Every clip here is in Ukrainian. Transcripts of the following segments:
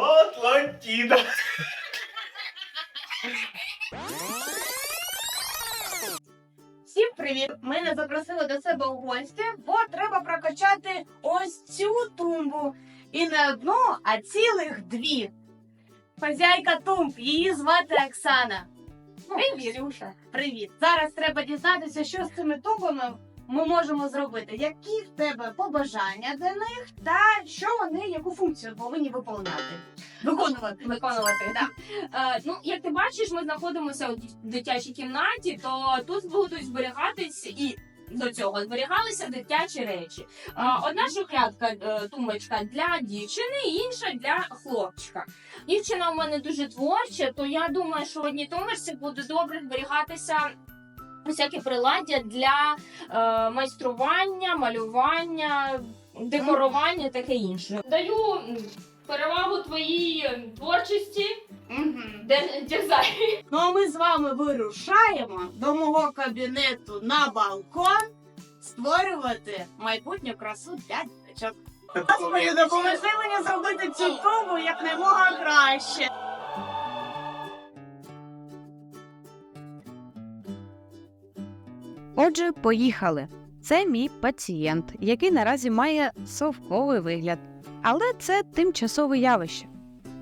Атлантіда. Всім привіт! Мене запросили до себе у гості, бо треба прокачати ось цю тумбу. І не одну, а цілих дві. Хазяйка тумб, її звати Оксана. Привіт, Люша. Привіт. Зараз треба дізнатися, що з цими тумбами ми можемо зробити. Які в тебе побажання до них, та що вони, яку функцію повинні виконувати. Виконувати. виконувати. Да. Е, ну, як ти бачиш, ми знаходимося у дитячій кімнаті, то тут будуть зберігатись і. До цього зберігалися дитячі речі. Е, Одна шухлядка, е, тумбочка для дівчини, інша для хлопчика. Дівчина у мене дуже творча, то я думаю, що в одній тумбочці буде добре зберігатися всякі приладдя для е, майстрування, малювання, декорування, таке інше. Даю перевагу твоїй творчості. Дизайн. Ну а ми з вами вирушаємо до мого кабінету на балкон створювати майбутню красу для діточок. Господи, допоможи мені зробити цю тумбу якнаймога краще. Отже, поїхали. Це мій пацієнт, який наразі має совковий вигляд, але це тимчасове явище.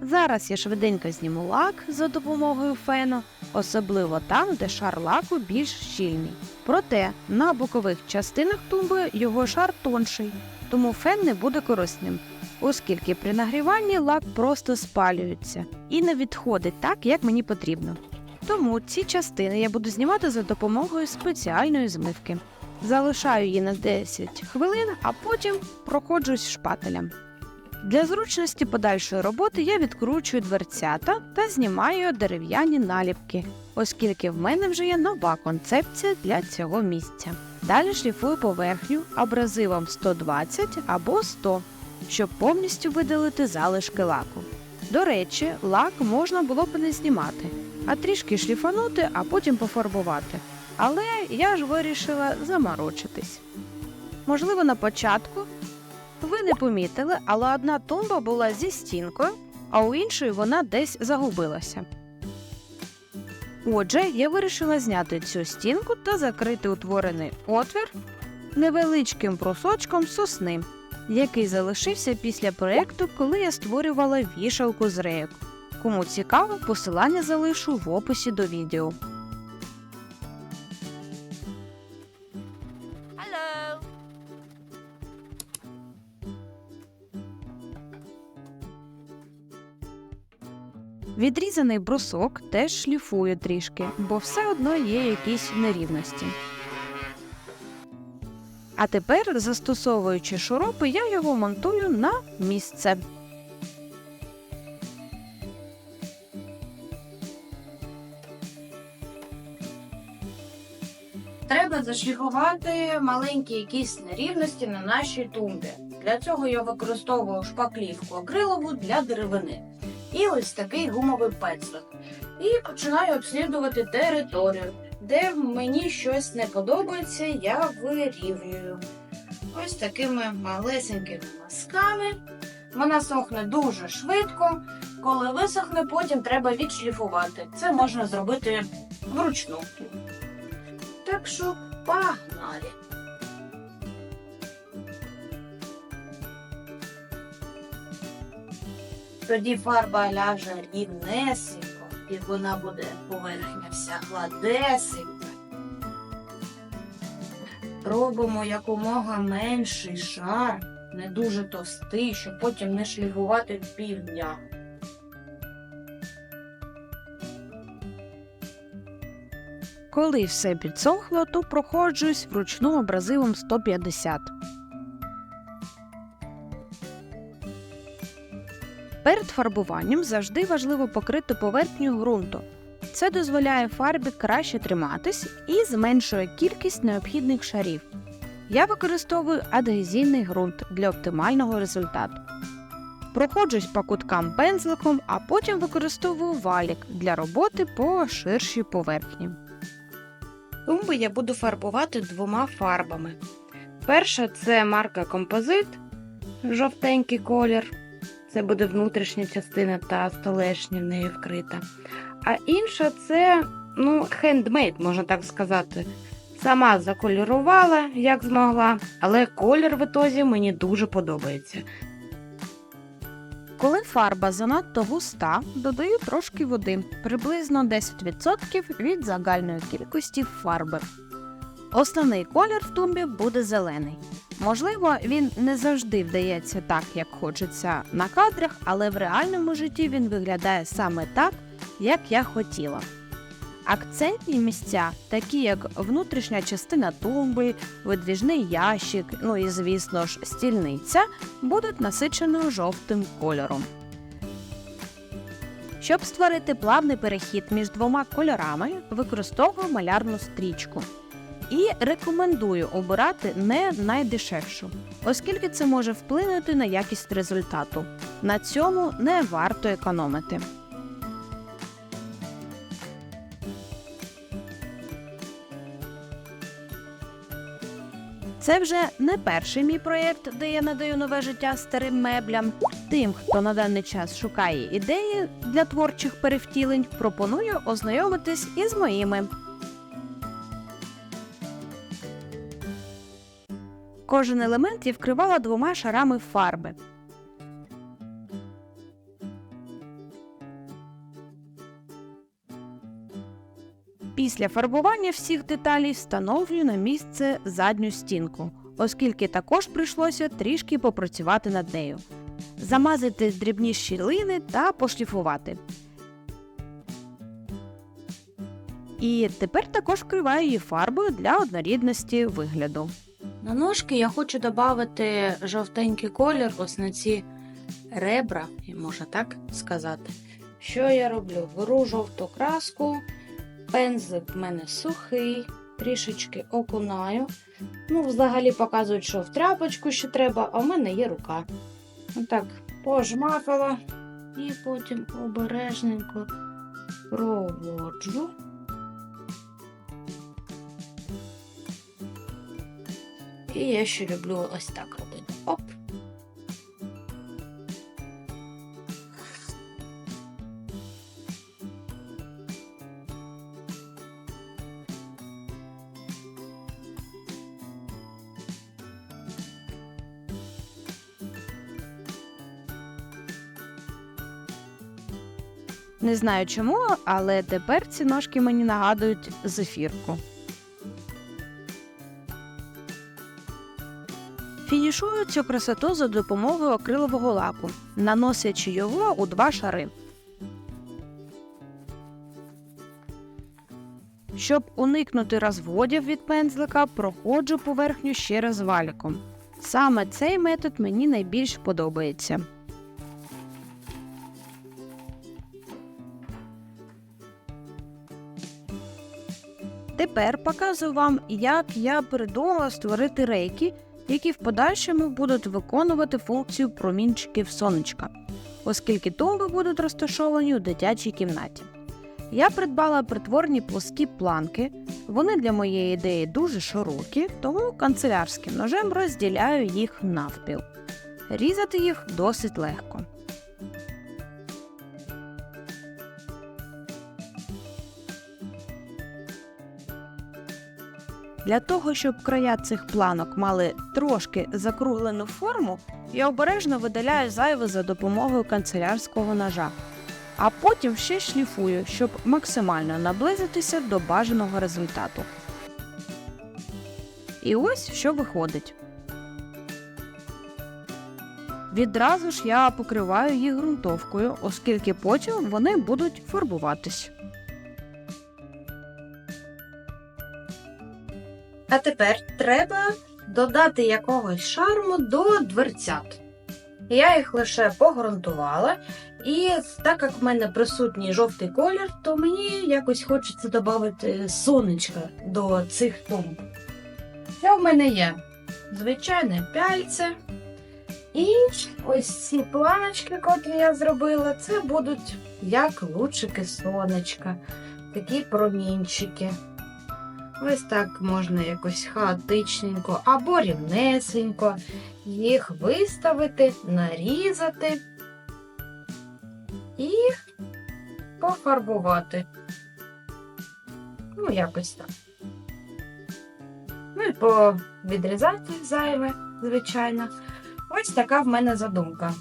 Зараз я швиденько зніму лак за допомогою фену, особливо там, де шар лаку більш щільний. Проте на бокових частинах тумби його шар тонший, тому фен не буде корисним, оскільки при нагріванні лак просто спалюється і не відходить так, як мені потрібно. Тому ці частини я буду знімати за допомогою спеціальної змивки. Залишаю її на 10 хвилин, а потім проходжусь шпателем. Для зручності подальшої роботи я відкручую дверцята та знімаю дерев'яні наліпки, оскільки в мене вже є нова концепція для цього місця. Далі шліфую поверхню абразивом 120 або 100, щоб повністю видалити залишки лаку. До речі, лак можна було б не знімати, а трішки шліфанути, а потім пофарбувати. Але я ж вирішила заморочитись. Можливо, на початку ви не помітили, але одна тумба була зі стінкою, а у іншої вона десь загубилася. Отже, я вирішила зняти цю стінку та закрити утворений отвір невеличким просочком сосни, який залишився після проєкту, коли я створювала вішалку з рейок. Кому цікаво, посилання залишу в описі до відео. Відрізаний брусок теж шліфую трішки, бо все одно є якісь нерівності. А тепер, застосовуючи шуропи, я його монтую на місце. Треба зашліфувати маленькі якісь нерівності на нашій тумбі. Для цього я використовую шпаклівку акрилову для деревини. І ось такий гумовий пензлик. І починаю обслідувати територію. Де мені щось не подобається, я вирівнюю. Ось такими малесенькими мазками. Вона сохне дуже швидко. Коли висохне, потім треба відшліфувати. Це можна зробити вручну. Так що погнали. Тоді фарба ляже рівнесенько, і вона буде поверхня вся гладесенька. Робимо якомога менший шар, не дуже товстий, щоб потім не шліфувати півдня. Коли все підсохло, то проходжусь вручну абразивом 150. Перед фарбуванням завжди важливо покрити поверхню ґрунту. Це дозволяє фарбі краще триматись і зменшує кількість необхідних шарів. Я використовую адгезійний ґрунт для оптимального результату. Проходжусь по куткам пензликом, а потім використовую валік для роботи по ширшій поверхні. Тумби я буду фарбувати двома фарбами. Перша це марка Композит, жовтенький колір. Це буде внутрішня частина та столешня в неї вкрита. А інша це, ну, хендмейд, можна так сказати. Сама заколірувала, як змогла, але колір в ітозі мені дуже подобається. Коли фарба занадто густа, додаю трошки води, приблизно 10% від загальної кількості фарби. Основний колір в тумбі буде зелений. Можливо, він не завжди вдається так, як хочеться на кадрах, але в реальному житті він виглядає саме так, як я хотіла. Акцентні місця, такі як внутрішня частина тумби, видвіжний ящик, ну і, звісно ж, стільниця, будуть насиченою жовтим кольором. Щоб створити плавний перехід між двома кольорами, використовую малярну стрічку. І рекомендую обирати не найдешевшу, оскільки це може вплинути на якість результату. На цьому не варто економити. Це вже не перший мій проєкт, де я надаю нове життя старим меблям. Тим, хто на даний час шукає ідеї для творчих перевтілень, пропоную ознайомитись із моїми. Кожен елемент я вкривала двома шарами фарби. Після фарбування всіх деталей встановлюю на місце задню стінку, оскільки також прийшлося трішки попрацювати над нею. Замазати дрібні щілини та пошліфувати. І тепер також вкриваю її фарбою для однорідності вигляду. На ножки я хочу додати жовтенький колір, ось на ці ребра, можна так сказати. Що я роблю? Беру жовту краску, пензлик в мене сухий, трішечки окунаю. Ну, взагалі показують, що в тряпочку ще треба, а в мене є рука. Отак, пожмакала і потім обережненько проводжу. І я ще люблю ось так робити. Оп. Не знаю чому, але тепер ці ножки мені нагадують зефірку. Фінішую цю красоту за допомогою акрилового лаку, наносячи його у два шари. Щоб уникнути розводів від пензлика, проходжу поверхню ще раз валіком. Саме цей метод мені найбільш подобається. Тепер показую вам, як я придумала створити рейки, які в подальшому будуть виконувати функцію промінчиків сонечка, оскільки тумби будуть розташовані у дитячій кімнаті. Я придбала притворні плоскі планки. Вони для моєї ідеї дуже широкі, тому канцелярським ножем розділяю їх навпіл. Різати їх досить легко. Для того, щоб края цих планок мали трошки закруглену форму, я обережно видаляю зайве за допомогою канцелярського ножа, а потім ще шліфую, щоб максимально наблизитися до бажаного результату. І ось що виходить. Відразу ж я покриваю їх ґрунтовкою, оскільки потім вони будуть фарбуватись. А тепер треба додати якогось шарму до дверцят. Я їх лише погрунтувала, і так як в мене присутній жовтий колір, то мені якось хочеться додати сонечка до цих тумб. Що в мене є? Звичайне пяльце. І ось ці планочки, котрі я зробила, це будуть як лучики сонечка, такі промінчики. Ось так можна якось хаотичненько або рівнесенько їх виставити, нарізати і пофарбувати. Ну, якось так. Ну і повідрізати зайве, звичайно. Ось така в мене задумка.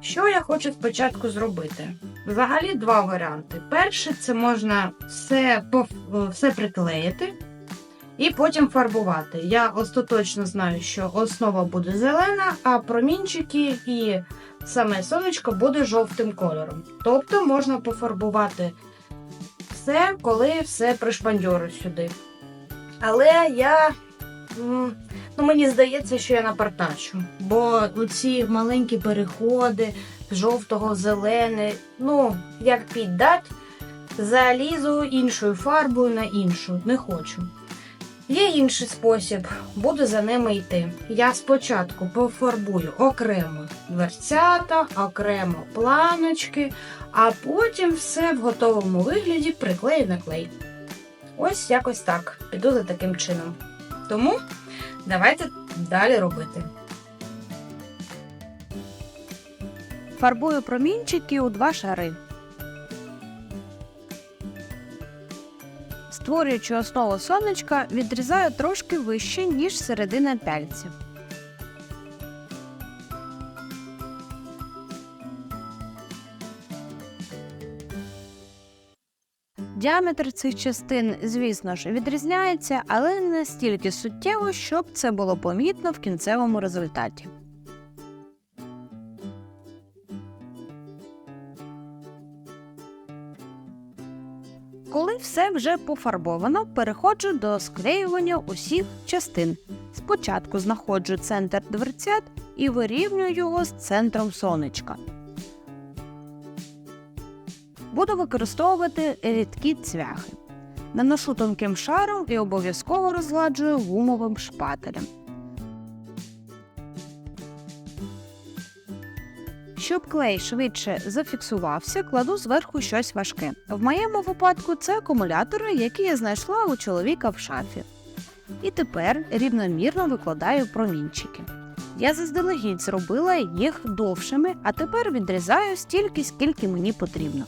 Що я хочу спочатку зробити? Взагалі два варіанти. Перший це можна все, все приклеїти і потім фарбувати. Я остаточно знаю, що основа буде зелена, а промінчики і саме сонечко буде жовтим кольором. Тобто можна пофарбувати все, коли все пришпандьорю сюди. Але я. Ну, мені здається, що я напартачу, бо ці маленькі переходи з жовтого, зелене, ну, як піддать, залізу іншою фарбою на іншу, не хочу. Є інший спосіб, буду за ними йти. Я спочатку пофарбую окремо дверцята, окремо планочки, а потім все в готовому вигляді приклею на клей. Ось якось так. Піду за таким чином. Тому давайте далі робити. Фарбую промінчики у два шари. Створюючи основу сонечка, відрізаю трошки вище, ніж середина пяльців. Діаметр цих частин, звісно ж, відрізняється, але не настільки суттєво, щоб це було помітно в кінцевому результаті. Коли все вже пофарбовано, переходжу до склеювання усіх частин. Спочатку знаходжу центр дверцят і вирівнюю його з центром сонечка. Буду використовувати рідкі цвяхи. Наношу тонким шаром і обов'язково розгладжую гумовим шпателем. Щоб клей швидше зафіксувався, кладу зверху щось важке. В моєму випадку це акумулятори, які я знайшла у чоловіка в шафі. І тепер рівномірно викладаю промінчики. Я заздалегідь зробила їх довшими, а тепер відрізаю стільки, скільки мені потрібно.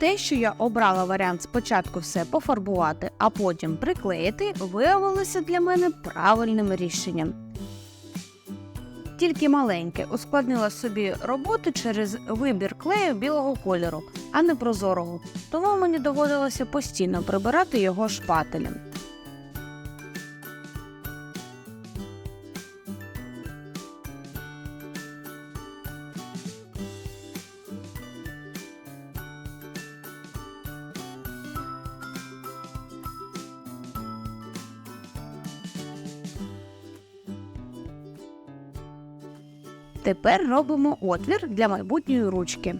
Те, що я обрала варіант спочатку все пофарбувати, а потім приклеїти, виявилося для мене правильним рішенням. Тільки маленьке ускладнила собі роботу через вибір клею білого кольору, а не прозорого, тому мені доводилося постійно прибирати його шпателем. Тепер робимо отвір для майбутньої ручки.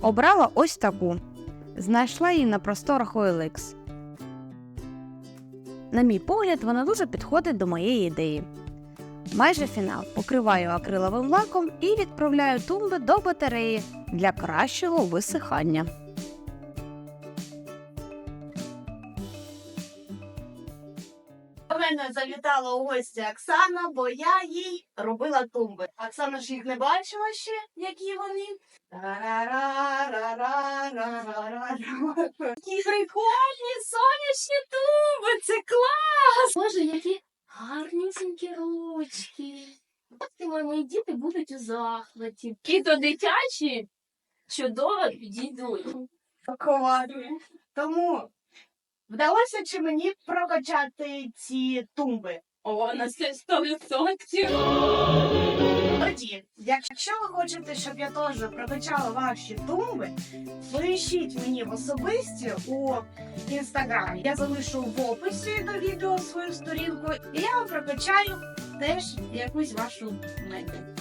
Обрала ось таку. Знайшла її на просторах OLX. На мій погляд, вона дуже підходить до моєї ідеї. Майже фінал покриваю акриловим лаком і відправляю тумби до батареї для кращого висихання. Мене завітала у гості Оксана, бо я їй робила тумби. Оксана ж їх не бачила ще, які вони. Які прикольні сонячні туби, це клас! Боже, які гарнісінькі ручки. Мої, діти будуть у захваті. Кіто дитячі чудово підійдуть. Тому вдалося чи мені прокачати ці тумби? О, на це 100%. Тоді, якщо ви хочете, щоб я теж прокачала ваші тумби, пишіть мені в особисті у інстаграмі. Я залишу в описі до відео свою сторінку, і я вам прокачаю теж якусь вашу мебель.